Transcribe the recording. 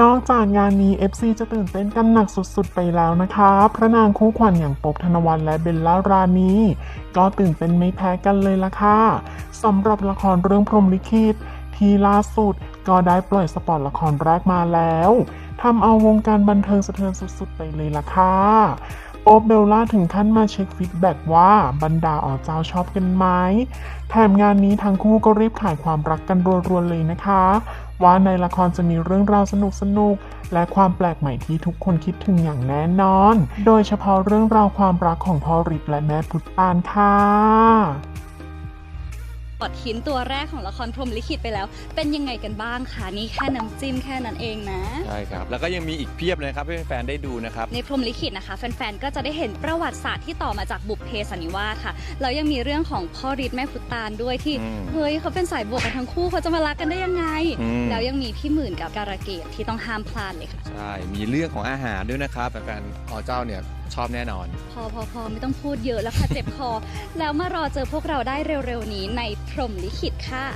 นอกจากงานนี้ FC จะตื่นเต้นกันหนักสุดๆไปแล้วนะคะ พระนางคู่ขวัญอย่างปบธนวัลและเบลล่ารานีก็ตื่นเต้นไม่แพ้กันเลยล่ะค่ะสำหรับละครเรื่องพรหมลิขิตที่ล่าสุดก็ได้ปล่อยสปอตละครแรกมาแล้วทำเอาวงการบันเทิงสะเทือนสุดๆไปเลยล่ะค่ะโป๊บเบลล่าถึงขั้นมาเช็คฟีดแบ็กว่าบรรดาอ๋อเจ้าชอบกันไหมแถมงานนี้ทั้งคู่ก็รีบขายความรักกันรัวๆเลยนะคะ ว่าในละครจะมีเรื่องราวสนุกสนุกและความแปลกใหม่ที่ทุกคนคิดถึงอย่างแน่นอน โดยเฉพาะเรื่องราวความรักของพ่อริบและแม่พุตตานค่ะ ปอดหินตัวแรกของละครพรหมลิขิตไปแล้ว เป็นยังไงกันบ้างคะนี่แค่น้ำจิ้มแค่นั้นเองนะ ใช่ครับ แล้วก็ยังมีอีกเพียบเลยนะครับให้แฟนๆได้ดูนะครับ ในพรหมลิขิตนะคะ แฟนๆก็จะได้เห็นประวัติศาสตร์ที่ต่อมาจากบุพเพสันนิวาสค่ะแล้วยังมีเรื่องของพ่อฤทธิ์แม่พุตานด้วยที่อืมเฮ้ยเขาเป็นสายบวกกันทั้งคู่เขาจะมารักกันได้ยังไง อืม แล้วยังมีพี่หมื่นกับการะเกดที่ต้องห้ามพลาดเลยค่ะ ใช่ มีเรื่องของอาหารด้วยนะครับแฟนๆอ๋อเจ้าเนี่ยชอบแน่นอน พอพอพอไม่ต้องพูดเยอะแล้วค่ะ เจ็บคอ แล้วมารอเจอพวกเราได้เร็วๆนี้ในพรหมลิขิตค่ะ